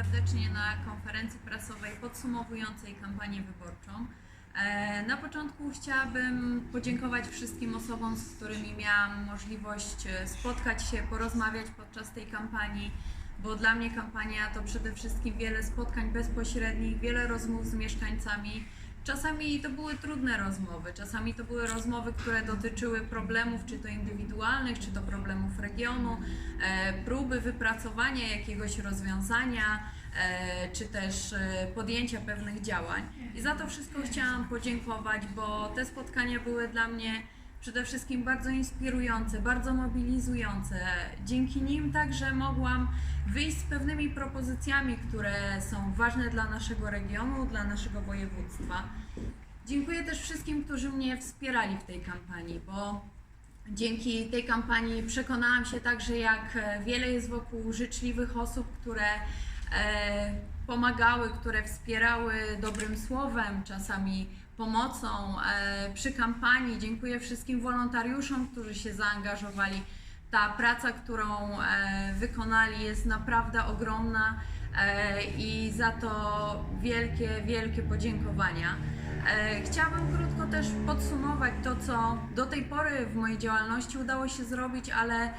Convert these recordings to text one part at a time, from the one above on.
serdecznie na konferencji prasowej podsumowującej kampanię wyborczą. E, Na początku chciałabym podziękować wszystkim osobom, z którymi miałam możliwość e, spotkać się, porozmawiać podczas tej kampanii, bo dla mnie kampania to przede wszystkim wiele spotkań bezpośrednich, wiele rozmów z mieszkańcami. Czasami to były trudne rozmowy, czasami to były rozmowy, które dotyczyły problemów, czy to indywidualnych, czy to problemów regionu, e, próby wypracowania jakiegoś rozwiązania, e, czy też e, podjęcia pewnych działań. I za to wszystko chciałam podziękować, bo te spotkania były dla mnie przede wszystkim bardzo inspirujące, bardzo mobilizujące. Dzięki nim także mogłam wyjść z pewnymi propozycjami, które są ważne dla naszego regionu, dla naszego województwa. Dziękuję też wszystkim, którzy mnie wspierali w tej kampanii, bo dzięki tej kampanii przekonałam się także, jak wiele jest wokół życzliwych osób, które e, pomagały, które wspierały dobrym słowem, czasami pomocą e, przy kampanii. Dziękuję wszystkim wolontariuszom, którzy się zaangażowali. Ta praca, którą e, wykonali, jest naprawdę ogromna e, i za to wielkie, wielkie podziękowania. Chciałabym krótko też podsumować to, co do tej pory w mojej działalności udało się zrobić, ale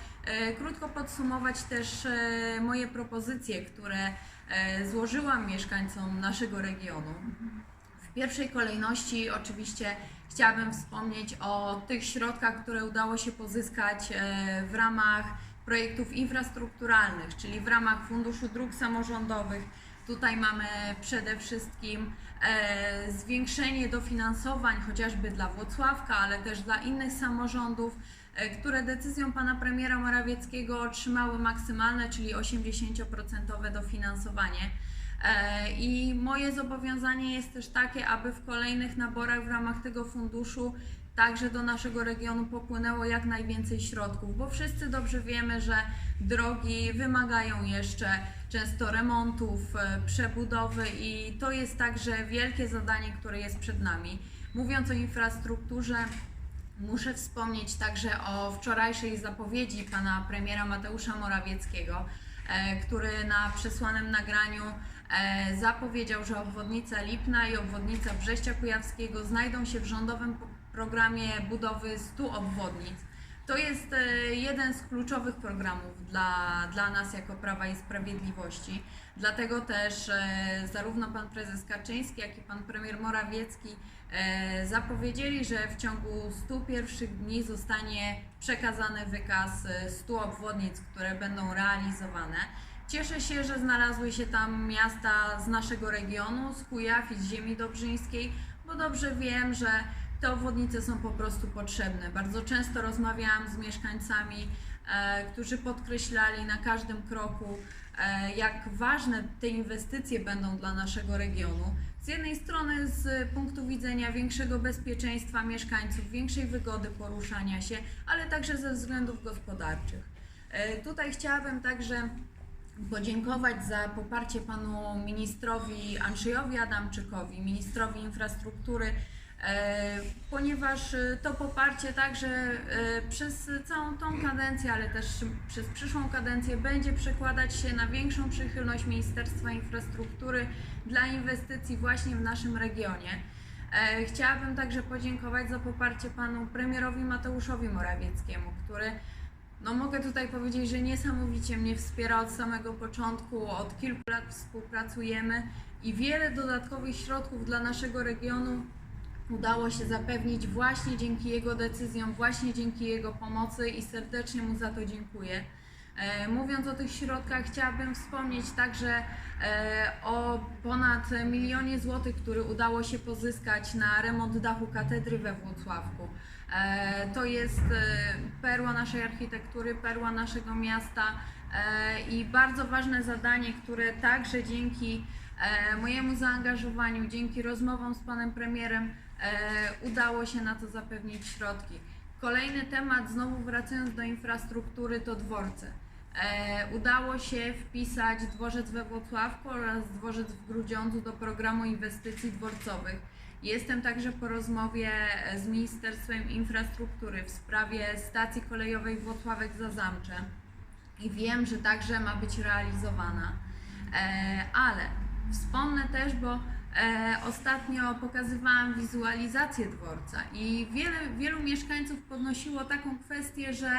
krótko podsumować też moje propozycje, które złożyłam mieszkańcom naszego regionu. W pierwszej kolejności oczywiście chciałabym wspomnieć o tych środkach, które udało się pozyskać e, w ramach projektów infrastrukturalnych, czyli w ramach Funduszu Dróg Samorządowych. Tutaj mamy przede wszystkim e, zwiększenie dofinansowań chociażby dla Włocławka, ale też dla innych samorządów, e, które decyzją pana premiera Morawieckiego otrzymały maksymalne, czyli 80% dofinansowanie. E, I moje zobowiązanie jest też takie, aby w kolejnych naborach w ramach tego funduszu także do naszego regionu popłynęło jak najwięcej środków, bo wszyscy dobrze wiemy, że drogi wymagają jeszcze często remontów, e, przebudowy i to jest także wielkie zadanie, które jest przed nami. Mówiąc o infrastrukturze, Muszę wspomnieć także o wczorajszej zapowiedzi pana premiera Mateusza Morawieckiego, e, który na przesłanym nagraniu zapowiedział, że obwodnica Lipna i obwodnica Brześcia Kujawskiego znajdą się w rządowym programie budowy 100 obwodnic. To jest e, jeden z kluczowych programów dla, dla nas jako Prawa i Sprawiedliwości. Dlatego też e, zarówno pan prezes Kaczyński, jak i pan premier Morawiecki e, zapowiedzieli, że w ciągu 100 pierwszych dni zostanie przekazany wykaz e, 100 obwodnic, które będą realizowane. Cieszę się, że znalazły się tam miasta z naszego regionu, z Kujaw i z ziemi dobrzyńskiej, bo dobrze wiem, że te obwodnice są po prostu potrzebne. Bardzo często rozmawiałam z mieszkańcami, e, którzy podkreślali na każdym kroku, e, jak ważne te inwestycje będą dla naszego regionu. Z jednej strony z punktu widzenia większego bezpieczeństwa mieszkańców, większej wygody poruszania się, ale także ze względów gospodarczych. E, Tutaj chciałabym także podziękować za poparcie panu ministrowi Andrzejowi Adamczykowi, ministrowi infrastruktury, e, ponieważ e, to poparcie także e, przez całą tą kadencję, ale też przez przyszłą kadencję będzie przekładać się na większą przychylność Ministerstwa Infrastruktury dla inwestycji właśnie w naszym regionie. Chciałabym także podziękować za poparcie panu premierowi Mateuszowi Morawieckiemu, który no mogę tutaj powiedzieć, że niesamowicie mnie wspiera od samego początku, od kilku lat współpracujemy i wiele dodatkowych środków dla naszego regionu udało się zapewnić właśnie dzięki jego decyzjom, właśnie dzięki jego pomocy i serdecznie mu za to dziękuję. E, Mówiąc o tych środkach, chciałabym wspomnieć także e, o ponad milionie złotych, który udało się pozyskać na remont dachu katedry we Włocławku. E, To jest perła naszej architektury, perła naszego miasta i bardzo ważne zadanie, które także dzięki mojemu zaangażowaniu, dzięki rozmowom z panem premierem udało się na to zapewnić środki. Kolejny temat, znowu wracając do infrastruktury, to dworce. E, udało się wpisać dworzec we Włocławku oraz dworzec w Grudziądzu do programu inwestycji dworcowych. Jestem także po rozmowie z Ministerstwem Infrastruktury w sprawie stacji kolejowej Włocławek Zazamcze i wiem, że także ma być realizowana. E, ale wspomnę też, bo e, ostatnio pokazywałam wizualizację dworca i wiele, wielu mieszkańców podnosiło taką kwestię, że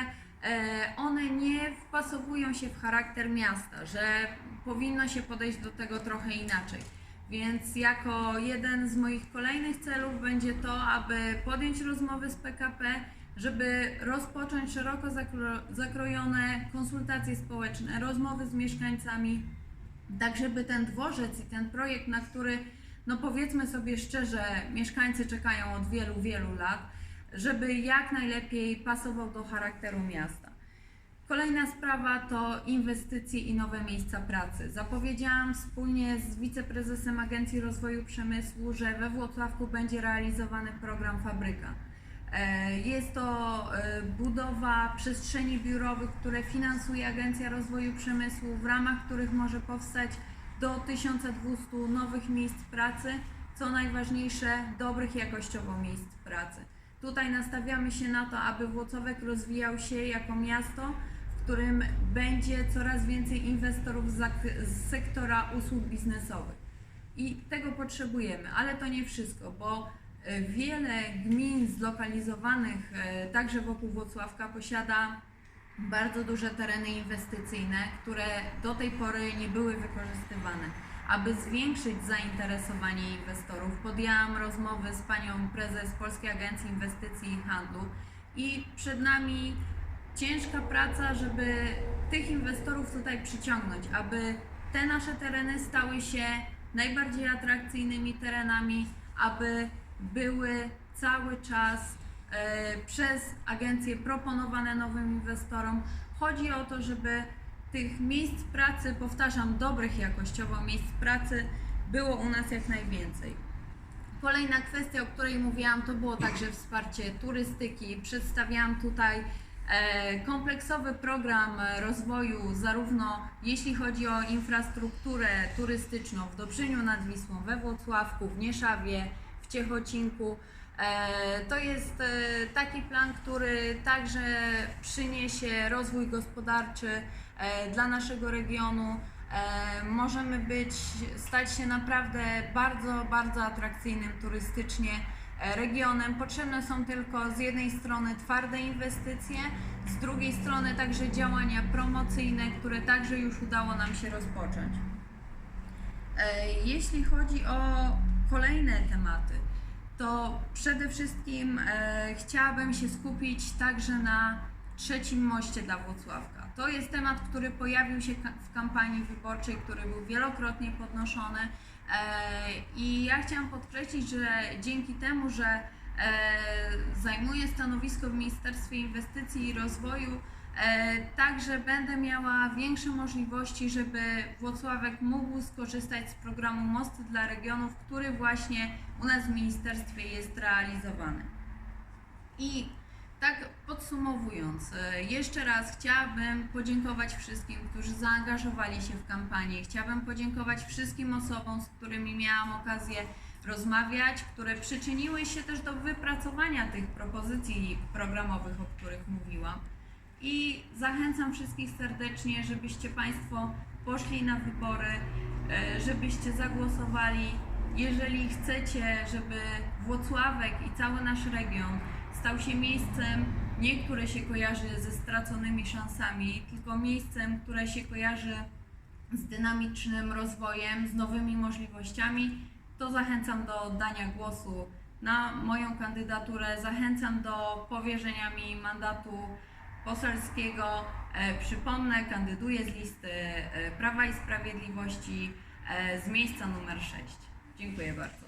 one nie wpasowują się w charakter miasta, że powinno się podejść do tego trochę inaczej. Więc jako jeden z moich kolejnych celów będzie to, aby podjąć rozmowy z PKP, żeby rozpocząć szeroko zakro- zakrojone konsultacje społeczne, rozmowy z mieszkańcami, tak żeby ten dworzec i ten projekt, na który, no powiedzmy sobie szczerze, mieszkańcy czekają od wielu, wielu lat, żeby jak najlepiej pasował do charakteru miasta. Kolejna sprawa to inwestycje i nowe miejsca pracy. Zapowiedziałam wspólnie z wiceprezesem Agencji Rozwoju Przemysłu, że we Włocławku będzie realizowany program Fabryka. E, Jest to e, budowa przestrzeni biurowych, które finansuje Agencja Rozwoju Przemysłu, w ramach których może powstać do 1200 nowych miejsc pracy, co najważniejsze, dobrych jakościowo miejsc pracy. Tutaj nastawiamy się na to, aby Włocławek rozwijał się jako miasto, w którym będzie coraz więcej inwestorów z, z sektora usług biznesowych. I tego potrzebujemy, ale to nie wszystko, bo e, wiele gmin zlokalizowanych e, także wokół Włocławka posiada bardzo duże tereny inwestycyjne, które do tej pory nie były wykorzystywane. Aby zwiększyć zainteresowanie inwestorów, podjęłam rozmowy z panią prezes Polskiej Agencji Inwestycji i Handlu i przed nami ciężka praca, żeby tych inwestorów tutaj przyciągnąć, aby te nasze tereny stały się najbardziej atrakcyjnymi terenami, aby były cały czas e, przez agencje proponowane nowym inwestorom. Chodzi o to, żeby tych miejsc pracy, powtarzam, dobrych jakościowo miejsc pracy było u nas jak najwięcej. Kolejna kwestia, o której mówiłam, to było także wsparcie turystyki. Przedstawiałam tutaj e, kompleksowy program rozwoju, zarówno jeśli chodzi o infrastrukturę turystyczną w Dobrzyniu nad Wisłą, we Włocławku, w Nieszawie, w Ciechocinku. E, To jest e, taki plan, który także przyniesie rozwój gospodarczy e, dla naszego regionu. Możemy być, stać się naprawdę bardzo, bardzo atrakcyjnym turystycznie regionem. Potrzebne są tylko z jednej strony twarde inwestycje, z drugiej strony także działania promocyjne, które także już udało nam się rozpocząć. Jeśli chodzi o kolejne tematy, to przede wszystkim e, chciałabym się skupić także na trzecim moście dla Włocławka. To jest temat, który pojawił się w kampanii wyborczej, który był wielokrotnie podnoszony e, i ja chciałam podkreślić, że dzięki temu, że e, zajmuję stanowisko w Ministerstwie Inwestycji i Rozwoju, Także będę miała większe możliwości, żeby Włocławek mógł skorzystać z programu Mosty dla Regionów, który właśnie u nas w ministerstwie jest realizowany. I tak podsumowując, e, jeszcze raz chciałabym podziękować wszystkim, którzy zaangażowali się w kampanię. Chciałabym podziękować wszystkim osobom, z którymi miałam okazję rozmawiać, które przyczyniły się też do wypracowania tych propozycji programowych, o których mówiłam. I zachęcam wszystkich serdecznie, żebyście Państwo poszli na wybory, e, żebyście zagłosowali. Jeżeli chcecie, żeby Włocławek i cały nasz region stał się miejscem, nie które się kojarzy ze straconymi szansami, tylko miejscem, które się kojarzy z dynamicznym rozwojem, z nowymi możliwościami, to zachęcam do oddania głosu na moją kandydaturę. Zachęcam do powierzenia mi mandatu poselskiego. E, przypomnę, kandyduję z listy e, Prawa i Sprawiedliwości e, z miejsca numer 6. Dziękuję bardzo.